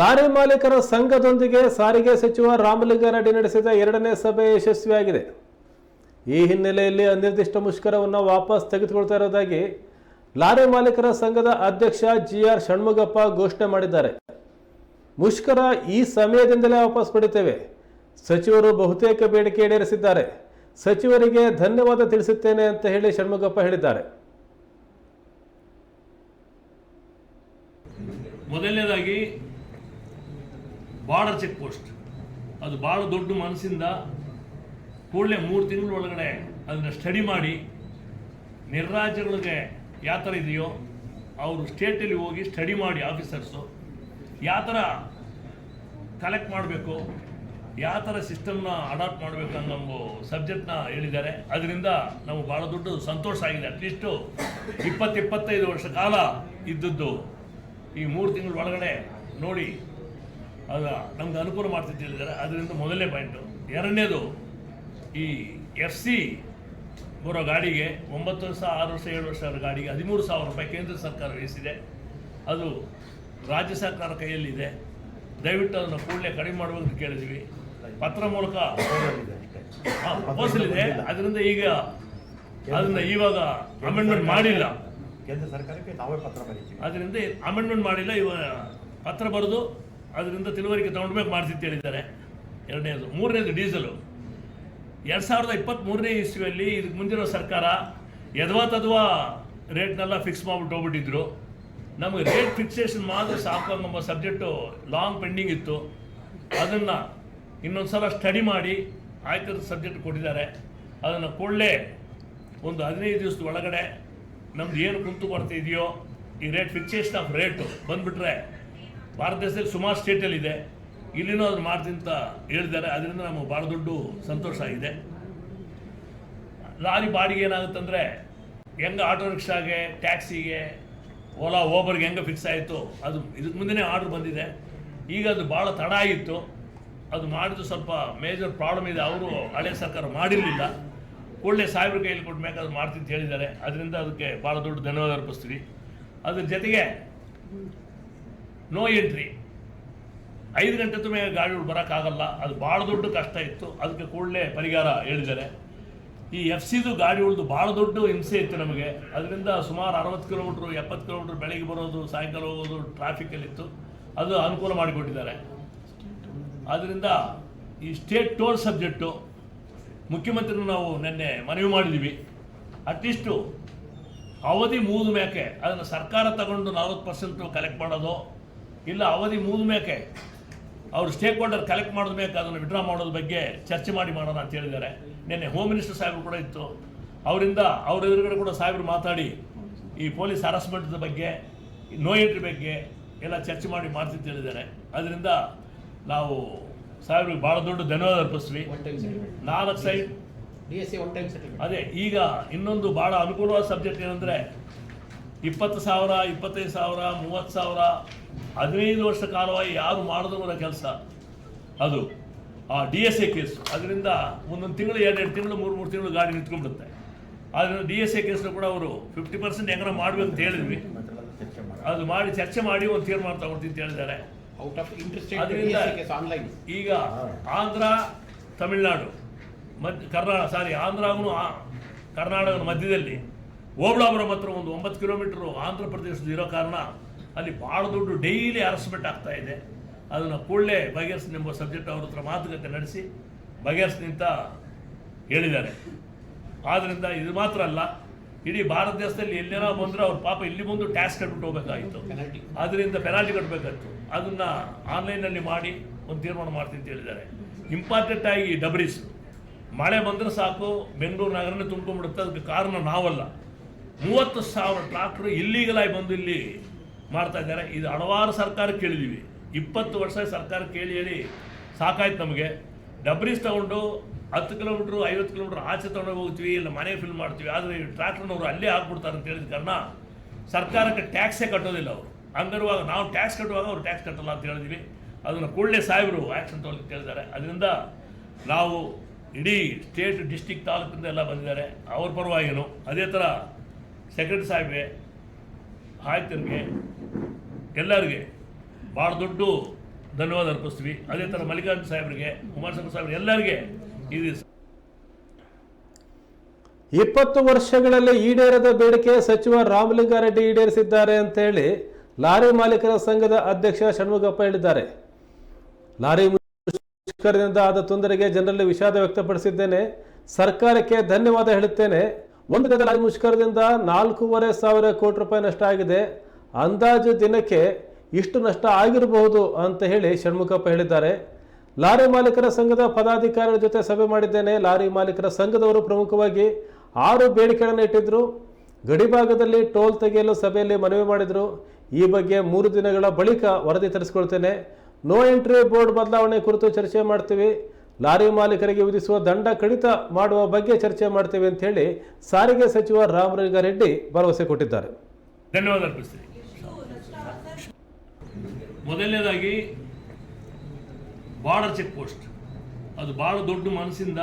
Lorry ಮಾಲೀಕರ ಸಂಘದೊಂದಿಗೆ ಸಾರಿಗೆ ಸಚಿವ ರಾಮಲಿಂಗಾರೆಡ್ಡಿ ನಡೆಸಿದ ಎರಡನೇ ಸಭೆ ಯಶಸ್ವಿಯಾಗಿದೆ. ಈ ಹಿನ್ನೆಲೆಯಲ್ಲಿ ಅನಿರ್ದಿಷ್ಟ ಮುಷ್ಕರವನ್ನು ವಾಪಸ್ ತೆಗೆದುಕೊಳ್ತಾ ಇರೋದಾಗಿ ಲಾರಿ ಮಾಲೀಕರ ಸಂಘದ ಅಧ್ಯಕ್ಷ ಜಿ ಆರ್ ಷಣ್ಮುಗಪ್ಪ ಘೋಷಣೆ ಮಾಡಿದ್ದಾರೆ. ಮುಷ್ಕರ ಈ ಸಮಯದಿಂದಲೇ ವಾಪಸ್ ಪಡಿತೇವೆ. ಸಚಿವರು ಬಹುತೇಕ ಬೇಡಿಕೆ ಈಡೇರಿಸಿದ್ದಾರೆ. ಸಚಿವರಿಗೆ ಧನ್ಯವಾದ ತಿಳಿಸುತ್ತೇನೆ ಅಂತ ಹೇಳಿ ಷಣ್ಮುಗಪ್ಪ ಹೇಳಿದ್ದಾರೆ. ಮೊದಲನೇದಾಗಿ ಬಾರ್ಡರ್ ಚೆಕ್ ಪೋಸ್ಟ್. ಅದು ಭಾಳ ದೊಡ್ಡ ಮನಸ್ಸಿಂದ ಕೂಡಲೇ ಮೂರು ತಿಂಗಳ ಒಳಗಡೆ ಅದನ್ನು ಸ್ಟಡಿ ಮಾಡಿ ನಿರ್ರಾಜ್ಯಗಳಿಗೆ ಯಾವ ಥರ ಇದೆಯೋ ಅವರು ಸ್ಟೇಟಲ್ಲಿ ಹೋಗಿ ಸ್ಟಡಿ ಮಾಡಿ ಆಫೀಸರ್ಸು ಯಾವ ಥರ ಕಲೆಕ್ಟ್ ಮಾಡಬೇಕು, ಯಾವ ಥರ ಸಿಸ್ಟಮ್ನ ಅಡಾಪ್ಟ್ ಮಾಡಬೇಕು ಅನ್ನೋ ಒಂದು ಸಬ್ಜೆಕ್ಟ್ನ ಹೇಳಿದ್ದಾರೆ. ಅದರಿಂದ ನಮಗೆ ಭಾಳ ದೊಡ್ಡ ಸಂತೋಷ ಆಗಿದೆ. ಅಟ್ಲೀಸ್ಟು ಇಪ್ಪತ್ತು ಇಪ್ಪತ್ತೈದು ವರ್ಷ ಕಾಲ ಇದ್ದದ್ದು ಈ ಮೂರು ತಿಂಗಳ ಒಳಗಡೆ ನೋಡಿ ಅದು ನಮ್ಗೆ ಅನುಕೂಲ ಮಾಡ್ತಿದ್ದು ಹೇಳಿದ್ದಾರೆ ಅದರಿಂದ ಮೊದಲನೇ ಪಾಯಿಂಟು ಎರಡನೇದು ಈ ಎಫ್ ಸಿ ಬರೋ ಗಾಡಿಗೆ ಒಂಬತ್ತು ವರ್ಷ ಆರು ವರ್ಷ ಏಳು ವರ್ಷ ಗಾಡಿಗೆ ಹದಿಮೂರು ಸಾವಿರ ರೂಪಾಯಿ ಕೇಂದ್ರ ಸರ್ಕಾರ ವಹಿಸಿದೆ ಅದು ರಾಜ್ಯ ಸರ್ಕಾರ ಕೈಯಲ್ಲಿದೆ. ದಯವಿಟ್ಟು ಅದನ್ನು ಕೂಡಲೇ ಕಡಿಮೆ ಮಾಡುವಂತ ಕೇಳಿದ್ವಿ. ಪತ್ರ ಮೂಲಕ ಪ್ರಪೋಸಲ್ ಇದೆ ಅದರಿಂದ ಈಗ ಅದನ್ನ ಇವಾಗ ಅಮೆಂಡ್ಮೆಂಟ್ ಮಾಡಿಲ್ಲ. ಕೇಂದ್ರ ಸರ್ಕಾರಕ್ಕೆ ನಾವೇ ಪತ್ರ ಬರೀತೀವಿ. ಅದರಿಂದ ಅಮೆಂಡ್ಮೆಂಟ್ ಮಾಡಿಲ್ಲ. ಇವಾಗ ಪತ್ರ ಬರೆದು ಅದರಿಂದ ತಿಳುವಳಿಕೆ ಮೇಲೆ ಮಾಡ್ತಿತ್ತು ಹೇಳಿದ್ದಾರೆ. ಎರಡನೇದು. ಮೂರನೇದು ಡೀಸೆಲು. ಎರಡು ಸಾವಿರದ ಇಪ್ಪತ್ತ್ಮೂರನೇ ಇಸ್ವಿಯಲ್ಲಿ ಇದಕ್ಕೆ ಮುಂದಿರೋ ಸರ್ಕಾರ ಯದ್ವಾ ತದ್ವಾ ರೇಟ್ನೆಲ್ಲ ಫಿಕ್ಸ್ ಮಾಡಿಬಿಟ್ಟು ಹೋಗ್ಬಿಟ್ಟಿದ್ರು. ನಮಗೆ ರೇಟ್ ಫಿಕ್ಸೇಷನ್ ಮಾತ್ರ ಸಾಕು ಅನ್ನೋ ಸಬ್ಜೆಕ್ಟು ಲಾಂಗ್ ಪೆಂಡಿಂಗ್ ಇತ್ತು. ಅದನ್ನು ಇನ್ನೊಂದು ಸಲ ಸ್ಟಡಿ ಮಾಡಿ ಆಯ್ತದ ಸಬ್ಜೆಕ್ಟ್ ಕೊಟ್ಟಿದ್ದಾರೆ. ಅದನ್ನು ಕೂಡಲೇ ಒಂದು ಹದಿನೈದು ದಿವಸದ ಒಳಗಡೆ ನಮ್ದು ಏನು ಕುಂತು ಕೊಡ್ತಾ ಇದೆಯೋ ಈ ರೇಟ್ ಫಿಕ್ಸೇಷನ್ ಆಫ್ ರೇಟು ಬಂದುಬಿಟ್ರೆ ಭಾರತ ದೇಶದಲ್ಲಿ ಸುಮಾರು ಸ್ಟೇಟಲ್ಲಿದೆ ಇಲ್ಲಿನೂ ಅದನ್ನು ಅಂತ ಹೇಳಿದ್ದಾರೆ ಅದರಿಂದ ನಮಗೆ ಭಾಳ ದೊಡ್ಡ ಸಂತೋಷ ಆಗಿದೆ. ಲಾರಿ ಬಾಡಿಗೆ ಏನಾಗುತ್ತಂದರೆ ಹೆಂಗೆ ಆಟೋ ರಿಕ್ಷಾಗೆ ಟ್ಯಾಕ್ಸಿಗೆ ಓಲಾ ಓಬರ್ಗೆ ಹೆಂಗೆ ಫಿಕ್ಸ್ ಆಯಿತು, ಅದು ಇದಕ್ಕೆ ಮುಂದೆನೇ ಆರ್ಡ್ರ್ ಬಂದಿದೆ. ಈಗ ಅದು ಭಾಳ ತಡ ಆಗಿತ್ತು. ಅದು ಮಾಡಿದ್ದು ಸ್ವಲ್ಪ ಮೇಜರ್ ಪ್ರಾಬ್ಲಮ್ ಇದೆ. ಅವರು ಹಳೆ ಸರ್ಕಾರ ಮಾಡಿರಲಿಲ್ಲ. ಕೂಡಲೇ ಸಾಹೇಬ್ರ ಕೈಯಲ್ಲಿ ಕೊಟ್ಟಮೇಲೆ ಅದು ಮಾಡ್ತೀನಿ ಅಂತ ಹೇಳಿದ್ದಾರೆ. ಅದರಿಂದ ಅದಕ್ಕೆ ಭಾಳ ದೊಡ್ಡ ಧನ್ಯವಾದ ಅರ್ಪಿಸ್ತೀವಿ. ಅದ್ರ ಜೊತೆಗೆ ನೋ ಎಂಟ್ರಿ ಐದು ಗಂಟೆ ತುಂಬ ಗಾಡಿಗಳು ಬರೋಕ್ಕಾಗಲ್ಲ. ಅದು ಭಾಳ ದೊಡ್ಡ ಕಷ್ಟ ಇತ್ತು. ಅದಕ್ಕೆ ಕೂಡಲೇ ಪರಿಹಾರ ಹೇಳಿದ್ದಾರೆ. ಈ ಎಫ್ ಸಿದು ಗಾಡಿಗಳದ್ದು ಭಾಳ ದೊಡ್ಡ ಹಿಂಸೆ ಇತ್ತು ನಮಗೆ. ಅದರಿಂದ ಸುಮಾರು ಅರವತ್ತು ಕಿಲೋಮೀಟ್ರು, ಎಪ್ಪತ್ತು ಕಿಲೋಮೀಟ್ರ್ ಬೆಳಗ್ಗೆ ಬರೋದು, ಸಾಯಂಕಾಲ ಹೋಗೋದು ಟ್ರಾಫಿಕಲ್ಲಿತ್ತು. ಅದು ಅನುಕೂಲ ಮಾಡಿಕೊಟ್ಟಿದ್ದಾರೆ. ಆದ್ದರಿಂದ ಈ ಸ್ಟೇಟ್ ಟೋಲ್ ಸಬ್ಜೆಕ್ಟು ಮುಖ್ಯಮಂತ್ರಿ ನಾವು ನಿನ್ನೆ ಮನವಿ ಮಾಡಿದ್ದೀವಿ. ಅಟ್ಲೀಸ್ಟು ಅವಧಿ ಮೂರು ಮೇಕೆ. ಅದನ್ನು ಸರ್ಕಾರ ತಗೊಂಡು ನಲ್ವತ್ತು ಪರ್ಸೆಂಟು ಕಲೆಕ್ಟ್ ಮಾಡೋದು. ಇಲ್ಲ ಅವಧಿ ಮುಗಿದ ಮೇಕೆ. ಅವರು ಸ್ಟೇಕ್ ಹೋಲ್ಡರ್ ಕಲೆಕ್ಟ್ ಮಾಡಿದ ಮೇಲೆ ಅದನ್ನು ವಿಡ್ರಾ ಮಾಡೋದ್ರ ಬಗ್ಗೆ ಚರ್ಚೆ ಮಾಡಿ ಮಾಡೋಣ ಅಂತ ಹೇಳಿದ್ದಾರೆ. ನಿನ್ನೆ ಹೋಮ್ ಮಿನಿಸ್ಟರ್ ಸಾಹೇಬರು ಕೂಡ ಇತ್ತು. ಅವರಿಂದ ಅವ್ರ ಎದುರುಗಡೆ ಕೂಡ ಸಾಹೇಬರು ಮಾತಾಡಿ ಈ ಪೊಲೀಸ್ ಹರಾಸ್ಮೆಂಟ್ ಬಗ್ಗೆ ನೋ ಎಂಟ್ರಿ ಬಗ್ಗೆ ಎಲ್ಲ ಚರ್ಚೆ ಮಾಡಿ ಮಾಡ್ತಿದ್ದು ಹೇಳಿದ್ದಾರೆ. ಅದರಿಂದ ನಾವು ಸಾಹೇಬ್ರಿಗೆ ಭಾಳ ದೊಡ್ಡ ಧನ್ಯವಾದ ಅರ್ಪಿಸ್ತೀವಿ. ನಾಲ್ಕು ಸೈಡ್ ಅದೇ ಈಗ ಇನ್ನೊಂದು ಭಾಳ ಅನುಕೂಲವಾದ ಸಬ್ಜೆಕ್ಟ್ ಏನಂದರೆ ಇಪ್ಪತ್ತು ಸಾವಿರ ಇಪ್ಪತ್ತೈದು ಸಾವಿರ ಮೂವತ್ತು ಸಾವಿರ ಹದಿನೈದು ವರ್ಷ ಕಾಲವಾಗಿ ಯಾರು ಮಾಡಿದವರ ಕೆಲಸ ಅದು. ಆ ಡಿ ಎಸ್ ಎ ಕೇಸು. ಅದರಿಂದ ಒಂದೊಂದು ತಿಂಗಳು ಎರಡೆರಡು ತಿಂಗಳು ಮೂರು ಮೂರು ತಿಂಗಳು ಗಾಡಿ ನಿಂತ್ಕೊಂಡ್ಬಿಡುತ್ತೆ. ಆದ್ದರಿಂದ ಡಿ ಎಸ್ ಎ ಕೇಸ್ನ ಕೂಡ ಅವರು ಫಿಫ್ಟಿ ಪರ್ಸೆಂಟ್ ಹೆಂಗಾರ ಮಾಡ್ಬೇಕು ಅಂತ ಹೇಳಿದ್ವಿ. ಅದು ಮಾಡಿ ಚರ್ಚೆ ಮಾಡಿ ಒಂದು ತೀರ್ಮಾನ ತಗೊಳ್ತೀನಿ ಅಂತ ಹೇಳಿದ್ದಾರೆ. ಆನ್ಲೈನ್ ಈಗ ಆಂಧ್ರ ತಮಿಳುನಾಡು ಮಧ್ಯ ಕರ್ನಾಟಕ ಸಾರಿ ಆಂಧ್ರಗೂ ಕರ್ನಾಟಕದ ಮಧ್ಯದಲ್ಲಿ ಓಬಳಾಪುರಂ ಹತ್ರ ಒಂದು ಒಂಬತ್ತು ಕಿಲೋಮೀಟ್ರು ಆಂಧ್ರ ಪ್ರದೇಶದ ಇರೋ ಕಾರಣ ಅಲ್ಲಿ ಭಾಳ ದೊಡ್ಡ ಡೈಲಿ ಹರಸ್ಮೆಂಟ್ ಆಗ್ತಾ ಇದೆ. ಅದನ್ನು ಕೂಡಲೇ ಎಂಬ ಸಬ್ಜೆಕ್ಟ್ ಅವ್ರ ಹತ್ರ ಮಾತುಕತೆ ನಡೆಸಿ ಬಗೆಹರಿಸ್ನಿಂತ ಹೇಳಿದ್ದಾರೆ. ಆದ್ದರಿಂದ ಇದು ಮಾತ್ರ ಅಲ್ಲ ಇಡೀ ಭಾರತ ದೇಶದಲ್ಲಿ ಎಲ್ಲೇನೋ ಬಂದರೆ ಅವ್ರ ಪಾಪ ಇಲ್ಲಿ ಬಂದು ಟ್ಯಾಕ್ಸ್ ಕಟ್ಬಿಟ್ಟು ಹೋಗ್ಬೇಕಾಗಿತ್ತು. ಅದರಿಂದ ಪೆನಾಲ್ಟಿ ಕಟ್ಟಬೇಕಾಯ್ತು ಅದನ್ನು ಆನ್ಲೈನಲ್ಲಿ ಮಾಡಿ ಒಂದು ತೀರ್ಮಾನ ಮಾಡ್ತೀನಿ ಅಂತ ಹೇಳಿದ್ದಾರೆ. ಇಂಪಾರ್ಟೆಂಟ್ ಆಗಿ ಡಬ್ರೀಸ್ ಮಳೆ ಬಂದರೆ ಸಾಕು ಬೆಂಗಳೂರು ನಗರನೇ ತುಂಬ್ಕೊಂಡ್ಬಿಡುತ್ತೆ ಅದಕ್ಕೆ ಕಾರಣ ನಾವಲ್ಲ. ಮೂವತ್ತು ಸಾವಿರ ಟ್ರಾಕ್ಟ್ರು ಇಲ್ಲೀಗಲ್ ಬಂದು ಇಲ್ಲಿ ಮಾಡ್ತಾ ಇದ್ದಾರೆ. ಇದು ಹಲವಾರು ಸರ್ಕಾರ ಕೇಳಿದ್ದೀವಿ ಇಪ್ಪತ್ತು ವರ್ಷ ಸರ್ಕಾರ ಕೇಳಿ ಹೇಳಿ ಸಾಕಾಯ್ತು ನಮಗೆ. ಡಬ್ರೀಸ್ ತೊಗೊಂಡು ಹತ್ತು ಕಿಲೋಮೀಟ್ರು ಐವತ್ತು ಕಿಲೋಮೀಟ್ರ್ ಆಚೆ ತೊಗೊಂಡು ಹೋಗ್ತೀವಿ, ಇಲ್ಲ ಮನೆ ಫಿಲ್ ಮಾಡ್ತೀವಿ. ಆದರೆ ಟ್ರಾಕ್ಟರ್ನವರು ಅಲ್ಲೇ ಹಾಕ್ಬಿಡ್ತಾರೆ ಅಂತ ಹೇಳಿದ ಕಾರಣ ಸರ್ಕಾರಕ್ಕೆ ಟ್ಯಾಕ್ಸೇ ಕಟ್ಟೋದಿಲ್ಲ ಅವರು. ಹಂಗಿರುವಾಗ ನಾವು ಟ್ಯಾಕ್ಸ್ ಕಟ್ಟುವಾಗ ಅವ್ರು ಟ್ಯಾಕ್ಸ್ ಕಟ್ಟಲ್ಲ ಅಂತ ಹೇಳಿದ್ವಿ. ಅದನ್ನು ಕೂಡಲೇ ಸಾಹೇಬರು ಆ್ಯಕ್ಷನ್ ತಗೊಳ್ಳಿಕ್ಕೆ ಕೇಳಿದ್ದಾರೆ ಅದರಿಂದ ನಾವು ಇಡೀ ಸ್ಟೇಟ್ ಡಿಸ್ಟಿಕ್ ತಾಲೂಕಿಂದ ಎಲ್ಲ ಬಂದಿದ್ದಾರೆ. ಅವ್ರ ಪರವಾಗಿನೂ ಅದೇ ಥರ ಸೆಕ್ರೆಟರಿ ಸಾಹೇಬ್ಗೆ ಆಯ್ತರಿಗೆ ಎಲ್ಲರಿಗೆ ಭಾಳ ದೊಡ್ಡ ಧನ್ಯವಾದ ಅರ್ಪಿಸ್ತೀವಿ. ಅದೇ ಥರ ಮಲ್ಲಿಕಾರ್ಜುನ ಸಾಹೇಬರಿಗೆ, ಕುಮಾರಸ್ವಾಮಿ ಸಾಹೇಬ್ರಿಗೆ ಎಲ್ಲರಿಗೆ ಇದು ಇಪ್ಪತ್ತು ವರ್ಷಗಳಲ್ಲಿ ಈಡೇರದ ಬೇಡಿಕೆ ಸಚಿವ ರಾಮಲಿಂಗಾರೆಡ್ಡಿ ಈಡೇರಿಸಿದ್ದಾರೆ ಅಂತೇಳಿ ಲಾರಿ ಮಾಲೀಕರ ಸಂಘದ ಅಧ್ಯಕ್ಷ ಷಣ್ಮುಗಪ್ಪ ಹೇಳಿದ್ದಾರೆ. ಲಾರಿ ಮುಷ್ಕರದಿಂದ ಆದ ತೊಂದರೆಗೆ ಜನರಲ್ಲಿ ವಿಷಾದ ವ್ಯಕ್ತಪಡಿಸಿದ್ದೇನೆ. ಸರ್ಕಾರಕ್ಕೆ ಧನ್ಯವಾದ ಹೇಳುತ್ತೇನೆ. ಒಂದು ಗದ್ದಲ ಲಾರಿ ಮುಷ್ಕರದಿಂದ ನಾಲ್ಕೂವರೆ ಸಾವಿರ ಕೋಟಿ ರೂಪಾಯಿ ನಷ್ಟ ಆಗಿದೆ. ಅಂದಾಜು ದಿನಕ್ಕೆ ಇಷ್ಟು ನಷ್ಟ ಆಗಿರಬಹುದು ಅಂತ ಹೇಳಿ ಷಣ್ಮುಖಪ್ಪ ಹೇಳಿದ್ದಾರೆ. ಲಾರಿ ಮಾಲೀಕರ ಸಂಘದ ಪದಾಧಿಕಾರಿಗಳ ಜೊತೆ ಸಭೆ ಮಾಡಿದ್ದೇನೆ. ಲಾರಿ ಮಾಲೀಕರ ಸಂಘದವರು ಪ್ರಮುಖವಾಗಿ ಆರು ಬೇಡಿಕೆಗಳನ್ನು ಇಟ್ಟಿದ್ದರು ಗಡಿಭಾಗದಲ್ಲಿ ಟೋಲ್ ತೆಗೆಯಲು ಸಭೆಯಲ್ಲಿ ಮನವಿ ಮಾಡಿದರು. ಈ ಬಗ್ಗೆ ಮೂರು ದಿನಗಳ ಬಳಿಕ ವರದಿ ತರಿಸ್ಕೊಳ್ತೇನೆ. ನೋ ಎಂಟ್ರಿ ಬೋರ್ಡ್ ಬದಲಾವಣೆ ಕುರಿತು ಚರ್ಚೆ ಮಾಡ್ತೀವಿ. ಲಾರಿ ಮಾಲೀಕರಿಗೆ ವಿಧಿಸುವ ದಂಡ ಕಡಿತ ಮಾಡುವ ಬಗ್ಗೆ ಚರ್ಚೆ ಮಾಡ್ತೇವೆ ಅಂತ ಹೇಳಿ ಸಾರಿಗೆ ಸಚಿವ ರಾಮಲಿಂಗಾರೆಡ್ಡಿ ಭರವಸೆ ಕೊಟ್ಟಿದ್ದಾರೆ. ಧನ್ಯವಾದ ಮೊದಲನೇದಾಗಿ, ಬಾರ್ಡರ್ ಚೆಕ್ ಪೋಸ್ಟ್ ಅದು ಬಹಳ ದೊಡ್ಡ ಮನಸ್ಸಿಂದ